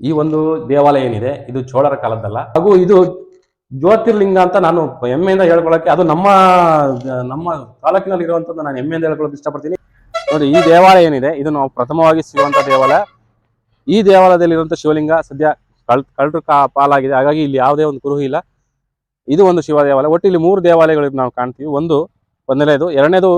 ಈ ಒಂದು ದೇವಾಲಯ ಏನಿದೆ, ಇದು ಚೋಳರ ಕಾಲದ್ದಲ್ಲ. ಹಾಗೂ ಇದು ಜ್ಯೋತಿರ್ಲಿಂಗ ಅಂತ ನಾನು ಹೆಮ್ಮೆಯಿಂದ ಹೇಳ್ಕೊಳ್ಳೋಕೆ ಅದು ನಮ್ಮ ನಮ್ಮ ತಾಲೂಕಿನಲ್ಲಿ ಇರುವಂತದ್ದು ನಾನು ಹೆಮ್ಮೆಯಿಂದ ಹೇಳ್ಕೊಳ್ಳೋಕೆ ಇಷ್ಟಪಡ್ತೀನಿ. ನೋಡಿ, ಈ ದೇವಾಲಯ ಏನಿದೆ, ಇದು ನಾವು ಪ್ರಥಮವಾಗಿ ಸಿಗುವಂತ ದೇವಾಲಯ. ಈ ದೇವಾಲಯದಲ್ಲಿರುವಂತಹ ಶಿವಲಿಂಗ ಸದ್ಯ ಕಳ್, ಕಳ್ಳರು ಪಾಲಾಗಿದೆ. ಹಾಗಾಗಿ ಇಲ್ಲಿ ಯಾವುದೇ ಒಂದು ಕುರುಹು ಇಲ್ಲ. ಇದು ಒಂದು ಶಿವ ದೇವಾಲಯ. ಒಟ್ಟು ಇಲ್ಲಿ ಮೂರು ದೇವಾಲಯಗಳು ನಾವು ಕಾಣ್ತೀವಿ. ಒಂದು, ಒಂದನೇದು, ಎರಡನೇದು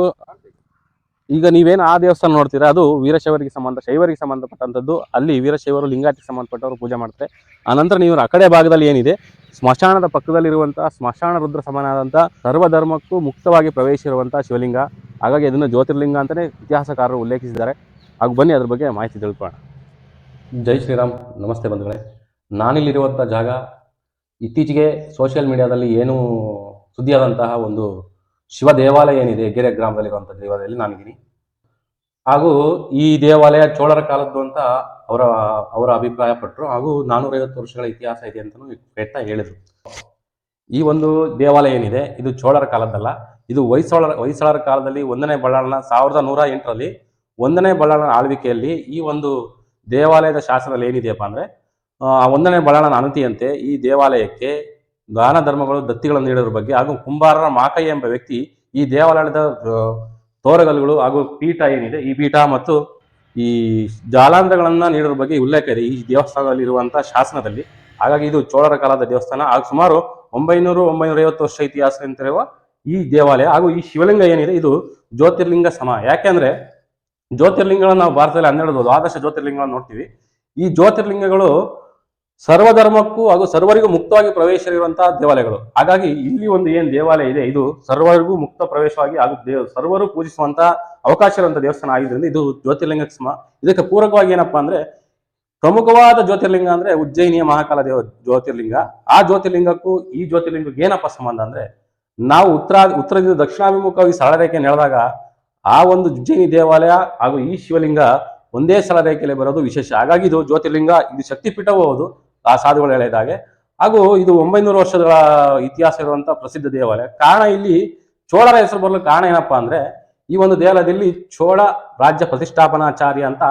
ಈಗ ನೀವೇನು ಆ ದೇವಸ್ಥಾನ ನೋಡ್ತೀರಾ? ಅದು ವೀರಶೈವರಿಗೆ ಸಂಬಂಧ, ಶೈವರಿಗೆ ಸಂಬಂಧಪಟ್ಟಂಥದ್ದು. ಅಲ್ಲಿ ವೀರಶೈವರು ಲಿಂಗಾತಿ ಸಂಬಂಧಪಟ್ಟವರು ಪೂಜೆ ಮಾಡ್ತಾರೆ. ಆನಂತರ ನೀವು ಆ ಕಡೆ ಭಾಗದಲ್ಲಿ ಏನಿದೆ? ಸ್ಮಶಾನದ ಪಕ್ಕದಲ್ಲಿರುವಂತಹ ಸ್ಮಶಾನ ರುದ್ರ ಸಮಾನಾದಂಥ ಸರ್ವಧರ್ಮಕ್ಕೂ ಮುಕ್ತವಾಗಿ ಪ್ರವೇಶಿರುವಂತಹ ಶಿವಲಿಂಗ. ಹಾಗಾಗಿ ಅದನ್ನು ಜ್ಯೋತಿರ್ಲಿಂಗ ಅಂತಲೇ ಇತಿಹಾಸಕಾರರು ಉಲ್ಲೇಖಿಸಿದ್ದಾರೆ. ಹಾಗೂ ಬನ್ನಿ ಅದ್ರ ಬಗ್ಗೆ ಮಾಹಿತಿ ತಿಳ್ಕೊಳ್ಳೋಣ. ಜೈ ಶ್ರೀರಾಮ್. ನಮಸ್ತೆ ಬಂಧುಗಳೇ. ನಾನಿಲ್ಲಿರುವಂಥ ಜಾಗ ಇತ್ತೀಚೆಗೆ ಸೋಷಿಯಲ್ ಮೀಡಿಯಾದಲ್ಲಿ ಏನು ಸುದ್ದಿಯಾದಂತಹ ಒಂದು ಶಿವ ದೇವಾಲಯ ಏನಿದೆ? ಗೆರೆ ಗ್ರಾಮದಲ್ಲಿರುವಂಥ ದೇವಾಲಯದಲ್ಲಿ ನಾನಿದ್ದೀನಿ ಹಾಗೂ ಈ ದೇವಾಲಯ ಚೋಳರ ಕಾಲದ್ದು ಅಂತ ಅವರ ಅವರ ಅಭಿಪ್ರಾಯ ಪಟ್ಟರು ಹಾಗೂ ನಾನೂರೈವತ್ತು ವರ್ಷಗಳ ಇತಿಹಾಸ ಇದೆ ಅಂತಲೂ ಪೆಟ್ಟ ಹೇಳಿದರು. ಈ ಒಂದು ದೇವಾಲಯ ಏನಿದೆ? ಇದು ಚೋಳರ ಕಾಲದ್ದಲ್ಲ. ಇದು ಹೊಯ್ಸಳರ ಹೊಯ್ಸಳರ ಕಾಲದಲ್ಲಿ ಒಂದನೇ ಬಳ್ಳಾಳನ ಸಾವಿರದ ನೂರ ಎಂಟರಲ್ಲಿ ಒಂದನೇ ಬಳ್ಳಾಳನ ಆಳ್ವಿಕೆಯಲ್ಲಿ ಈ ಒಂದು ದೇವಾಲಯದ ಶಾಸನದಲ್ಲಿ ಏನಿದೆಯಪ್ಪ ಅಂದರೆ ಒಂದನೇ ಬಳ್ಳಾಳನ ಅನತಿಯಂತೆ ಈ ದೇವಾಲಯಕ್ಕೆ ದಾನ ಧರ್ಮಗಳು ದತ್ತಿಗಳನ್ನು ನೀಡೋದ್ರ ಬಗ್ಗೆ ಹಾಗೂ ಕುಂಬಾರರ ಮಾಕಯ್ಯ ಎಂಬ ವ್ಯಕ್ತಿ ಈ ದೇವಾಲಯದ ತೋರಗಲ್ಗಳು ಹಾಗೂ ಪೀಠ ಏನಿದೆ, ಈ ಪೀಠ ಮತ್ತು ಈ ಜಾಲಾಂಧ್ರಗಳನ್ನ ನೀಡೋದ್ರ ಬಗ್ಗೆ ಉಲ್ಲೇಖ ಇದೆ. ಈ ದೇವಸ್ಥಾನದಲ್ಲಿ ಇರುವಂತಹ ಶಾಸನದಲ್ಲಿ. ಹಾಗಾಗಿ ಇದು ಚೋಳರ ಕಾಲದ ದೇವಸ್ಥಾನ. ಹಾಗೂ ಸುಮಾರು ಒಂಬೈನೂರು ಒಂಬೈನೂರ ಐವತ್ತು ವರ್ಷ ಇತಿಹಾಸ ಅಂತಿರುವ ಈ ದೇವಾಲಯ ಹಾಗೂ ಈ ಶಿವಲಿಂಗ ಏನಿದೆ, ಇದು ಜ್ಯೋತಿರ್ಲಿಂಗ ಸಮ. ಯಾಕೆಂದ್ರೆ ಜ್ಯೋತಿರ್ಲಿಂಗಗಳನ್ನ ನಾವು ಭಾರತದಲ್ಲಿ ಹನ್ನೆರಡು ಆದರ್ಶ ಜ್ಯೋತಿರ್ಲಿಂಗಗಳನ್ನ ನೋಡ್ತೀವಿ. ಈ ಜ್ಯೋತಿರ್ಲಿಂಗಗಳು ಸರ್ವಧರ್ಮಕ್ಕೂ ಹಾಗೂ ಸರ್ವರಿಗೂ ಮುಕ್ತವಾಗಿ ಪ್ರವೇಶ ಇರುವಂತಹ ದೇವಾಲಯಗಳು. ಹಾಗಾಗಿ ಇಲ್ಲಿ ಒಂದು ಏನ್ ದೇವಾಲಯ ಇದೆ, ಇದು ಸರ್ವರಿಗೂ ಮುಕ್ತ ಪ್ರವೇಶವಾಗಿ ಹಾಗೂ ದೇವ, ಸರ್ವರು ಪೂಜಿಸುವಂತಹ ಅವಕಾಶ ಇರುವಂತಹ ದೇವಸ್ಥಾನ ಆಗಿದ್ದರಿಂದ ಇದು ಜ್ಯೋತಿರ್ಲಿಂಗ ಸಮ ಇದಕ್ಕೆ ಪೂರಕವಾಗಿ ಏನಪ್ಪಾ ಅಂದ್ರೆ ಪ್ರಮುಖವಾದ ಜ್ಯೋತಿರ್ಲಿಂಗ ಅಂದ್ರೆ ಉಜ್ಜಯಿನಿಯ ಮಹಾಕಾಲ ದೇವ ಜ್ಯೋತಿರ್ಲಿಂಗ. ಆ ಜ್ಯೋತಿರ್ಲಿಂಗಕ್ಕೂ ಈ ಜ್ಯೋತಿರ್ಲಿಂಗಕ್ಕೂ ಏನಪ್ಪ ಸಂಬಂಧ ಅಂದ್ರೆ ನಾವು ಉತ್ತರ, ಉತ್ತರದಿಂದ ದಕ್ಷಿಣಾಭಿಮುಖವಾಗಿ ಸರಳ ರೇಖೆ ನೆಳೆದಾಗ ಆ ಒಂದು ಉಜ್ಜಯಿನಿ ದೇವಾಲಯ ಹಾಗೂ ಈ ಶಿವಲಿಂಗ ಒಂದೇ ಸರಳ ರೇಖೆಯಲ್ಲಿ ಬರೋದು ವಿಶೇಷ. ಹಾಗಾಗಿ ಇದು ಜ್ಯೋತಿರ್ಲಿಂಗ, ಇದು ಶಕ್ತಿಪೀಠವೂ ಹೌದು. ಆ ಸಾಧುಗಳು ಹೇಳಿದಾಗೆ ಹಾಗೂ ಇದು ಒಂಬೈನೂರು ವರ್ಷಗಳ ಇತಿಹಾಸ ಇರುವಂತಹ ಪ್ರಸಿದ್ಧ ದೇವಾಲಯ. ಕಾರಣ ಇಲ್ಲಿ ಚೋಳರ ಹೆಸರು ಬರಲು ಕಾರಣ ಏನಪ್ಪಾ ಅಂದ್ರೆ ಈ ಒಂದು ದೇವಾಲಯದಲ್ಲಿ ಚೋಳ ರಾಜ್ಯ ಪ್ರತಿಷ್ಠಾಪನಾಚಾರ್ಯ ಅಂತ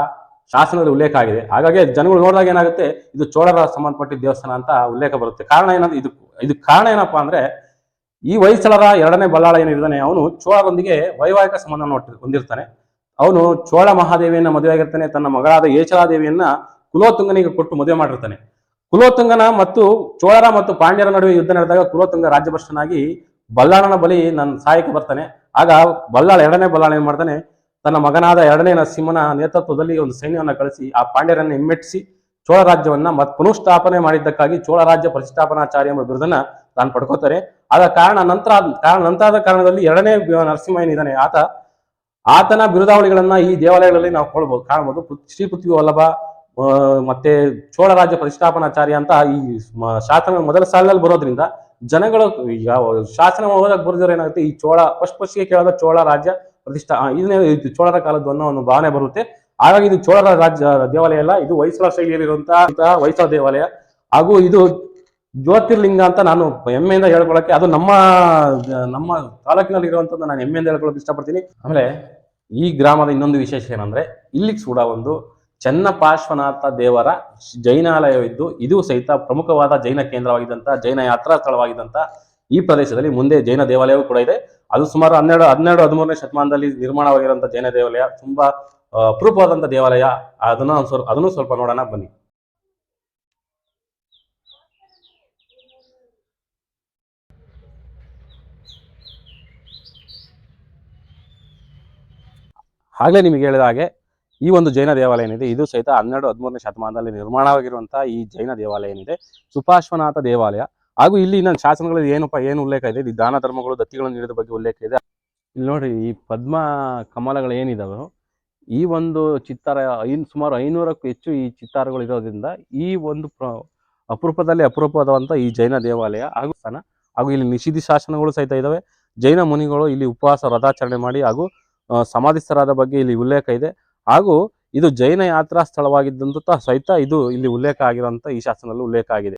ಶಾಸನದಲ್ಲಿ ಉಲ್ಲೇಖ ಆಗಿದೆ. ಹಾಗಾಗಿ ಜನಗಳು ನೋಡಿದಾಗ ಏನಾಗುತ್ತೆ, ಇದು ಚೋಳರ ಸಂಬಂಧಪಟ್ಟ ದೇವಸ್ಥಾನ ಅಂತ ಉಲ್ಲೇಖ ಬರುತ್ತೆ. ಕಾರಣ ಏನಂದ್ರೆ ಇದು ಇದು ಕಾರಣ ಏನಪ್ಪಾ ಅಂದ್ರೆ ಈ ಹೊಯ್ಸಳರ ಎರಡನೇ ಬಲ್ಲಾಳ ಏನಿದ್ದಾನೆ, ಅವನು ಚೋಳರೊಂದಿಗೆ ವೈವಾಹಿಕ ಸಂಬಂಧ ಹೊಂದಿರ್ತಾನೆ. ಅವನು ಚೋಳ ಮಹಾದೇವಿಯನ್ನ ಮದುವೆ ಆಗಿರ್ತಾನೆ ತನ್ನ ಮಗಳಾದ ಏಚಲಾದೇವಿಯನ್ನ ಕುಲೋತುಂಗನಿಗೆ ಕೊಟ್ಟು ಮದುವೆ ಮಾಡಿರ್ತಾನೆ. ಕುಲೋತುಂಗನ ಮತ್ತು ಚೋಳರ ಮತ್ತು ಪಾಂಡ್ಯರ ನಡುವೆ ಯುದ್ಧ ನಡೆದಾಗ ಕುಲೋತುಂಗ ರಾಜ್ಯಭ್ರಷ್ಟನಾಗಿ ಬಲ್ಲಾಳನ ಬಲಿ ನನ್ನ ಸಹಾಯಕ್ಕೆ ಬರ್ತಾನೆ. ಆಗ ಬಲ್ಲಾಳ ಎರಡನೇ ಬಲ್ಲಾಳ ಏನ್ ಮಾಡ್ತಾನೆ, ತನ್ನ ಮಗನಾದ ಎರಡನೇ ನರಸಿಂಹನ ನೇತೃತ್ವದಲ್ಲಿ ಒಂದು ಸೈನ್ಯವನ್ನು ಕಳಿಸಿ, ಆ ಪಾಂಡ್ಯರನ್ನು ಹಿಮ್ಮೆಟ್ಟಿಸಿ, ಚೋಳ ರಾಜ್ಯವನ್ನ ಮತ್ ಪುನಃಸ್ಥಾಪನೆ ಮಾಡಿದ್ದಕ್ಕಾಗಿ ಚೋಳ ರಾಜ್ಯ ಪ್ರತಿಷ್ಠಾಪನಾಚಾರ್ಯ ಎಂಬ ಬಿರುದನ್ನ ತಾನು ಪಡ್ಕೋತಾರೆ. ಆದ ಕಾರಣ ನಂತರ, ಕಾರಣ ನಂತರದ ಕಾರಣದಲ್ಲಿ ಎರಡನೇ ನರಸಿಂಹ ಏನಿದ್ದಾನೆ, ಆತ, ಆತನ ಬಿರುದಾವಳಿಗಳನ್ನ ಈ ದೇವಾಲಯಗಳಲ್ಲಿ ನಾವು ಕೊಳ್ಬಹುದು ಕಾಣಬಹುದು ಶ್ರೀ ಪೃಥ್ವಿ ವಲ್ಲಭ ಮತ್ತೆ ಚೋಳ ರಾಜ್ಯ ಪ್ರತಿಷ್ಠಾಪನಾಚಾರ್ಯ ಅಂತ ಈ ಶಾಸನ ಮೊದಲ ಸಾಲಿನಲ್ಲಿ ಬರೋದ್ರಿಂದ ಜನಗಳು ಯಾವ ಶಾಸನ ಹೋದಾಗ ಬರೆದ್ರೆ ಏನಾಗುತ್ತೆ? ಈ ಚೋಳ ಫಸ್ಟ್ ಫಸ್ಟ್ಗೆ ಕೇಳೋದ ಚೋಳ ರಾಜ್ಯ ಪ್ರತಿಷ್ಠಾ ಇದನ್ನೇ ಇದು ಚೋಳರ ಕಾಲದ್ದು ಅನ್ನೋ ಒಂದು ಭಾವನೆ ಬರುತ್ತೆ. ಹಾಗಾಗಿ ಇದು ಚೋಳರ ರಾಜ್ಯ ದೇವಾಲಯ ಅಲ್ಲ, ಇದು ಹೊಯ್ಸಳ ಶೈಲಿಯಲ್ಲಿರುವಂತಹ ಹೊಯ್ಸಳ ದೇವಾಲಯ. ಹಾಗೂ ಇದು ಜ್ಯೋತಿರ್ಲಿಂಗ ಅಂತ ನಾನು ಹೆಮ್ಮೆಯಿಂದ ಹೇಳ್ಕೊಳಕ್ಕೆ ಅದು ನಮ್ಮ ನಮ್ಮ ತಾಲೂಕಿನಲ್ಲಿ ಇರುವಂತದ್ದು ನಾನು ಹೆಮ್ಮೆಯಿಂದ ಹೇಳ್ಕೊಳಕ್ಕೆ ಇಷ್ಟಪಡ್ತೀನಿ. ಆಮೇಲೆ ಈ ಗ್ರಾಮದ ಇನ್ನೊಂದು ವಿಶೇಷ ಏನಂದ್ರೆ ಇಲ್ಲಿ ಕೂಡ ಒಂದು ಚನ್ನಪಾರ್ಶ್ವನಾಥ ದೇವರ ಜೈನಾಲಯವಿದ್ದು, ಇದು ಸಹಿತ ಪ್ರಮುಖವಾದ ಜೈನ ಕೇಂದ್ರವಾಗಿದ್ದಂಥ ಜೈನ ಯಾತ್ರಾ ಸ್ಥಳವಾಗಿದ್ದಂಥ ಈ ಪ್ರದೇಶದಲ್ಲಿ ಮುಂದೆ ಜೈನ ದೇವಾಲಯವೂ ಕೂಡ ಇದೆ. ಅದು ಸುಮಾರು ಹನ್ನೆರಡು ಹನ್ನೆರಡು, ಹದಿಮೂರನೇ ಶತಮಾನದಲ್ಲಿ ನಿರ್ಮಾಣವಾಗಿರುವಂತಹ ಜೈನ ದೇವಾಲಯ, ತುಂಬಾ ಅಪರೂಪವಾದಂಥ ದೇವಾಲಯ. ಅದನ್ನ ಸ್ವಲ್ಪ, ಅದನ್ನು ಸ್ವಲ್ಪ ನೋಡೋಣ, ಬನ್ನಿ. ಆಗ್ಲೇ ನಿಮಗೆ ಹೇಳಿದ ಹಾಗೆ ಈ ಒಂದು ಜೈನ ದೇವಾಲಯ ಏನಿದೆ, ಇದು ಸಹಿತ ಹನ್ನೆರಡು ಹದಿಮೂರನೇ ಶತಮಾನದಲ್ಲಿ ನಿರ್ಮಾಣವಾಗಿರುವಂತಹ ಈ ಜೈನ ದೇವಾಲಯ ಏನಿದೆ ಸುಪಾಶ್ವನಾಥ ದೇವಾಲಯ. ಹಾಗೂ ಇಲ್ಲಿ ಇನ್ನೊಂದು ಶಾಸನಗಳಲ್ಲಿ ಏನಪ್ಪ, ಏನು ಉಲ್ಲೇಖ ಇದೆ? ಈ ದಾನ ಧರ್ಮಗಳು, ದತ್ತಿಗಳನ್ನು ನೀಡಿದ ಬಗ್ಗೆ ಉಲ್ಲೇಖ ಇದೆ. ಇಲ್ಲಿ ನೋಡಿ ಈ ಪದ್ಮ ಕಮಲಗಳು ಏನಿದಾವೆ, ಈ ಒಂದು ಚಿತ್ತಾರ ಐನ್ ಸುಮಾರು ಐನೂರಕ್ಕೂ ಹೆಚ್ಚು ಈ ಚಿತ್ತಾರಗಳು ಇರೋದ್ರಿಂದ ಈ ಒಂದು ಪ್ರ- ಅಪರೂಪದಲ್ಲಿ ಅಪರೂಪವಾದಂಥ ಈ ಜೈನ ದೇವಾಲಯ ಹಾಗೂ ಸ್ಥಾನ. ಹಾಗೂ ಇಲ್ಲಿ ನಿಷಿದ್ಧ ಶಾಸನಗಳು ಸಹಿತ ಇದಾವೆ. ಜೈನ ಮುನಿಗಳು ಇಲ್ಲಿ ಉಪವಾಸ, ವ್ರತಾಚರಣೆ ಮಾಡಿ ಹಾಗೂ ಸಮಾಧಿಸ್ಥರಾದ ಬಗ್ಗೆ ಇಲ್ಲಿ ಉಲ್ಲೇಖ ಇದೆ. ಹಾಗೂ ಇದು ಜೈನ ಯಾತ್ರಾ ಸ್ಥಳವಾಗಿದ್ದಂತ ಸಹಿತ ಇದು ಇಲ್ಲಿ ಉಲ್ಲೇಖ ಆಗಿರುವಂತ ಈ ಶಾಸನದಲ್ಲಿ ಉಲ್ಲೇಖ ಆಗಿದೆ.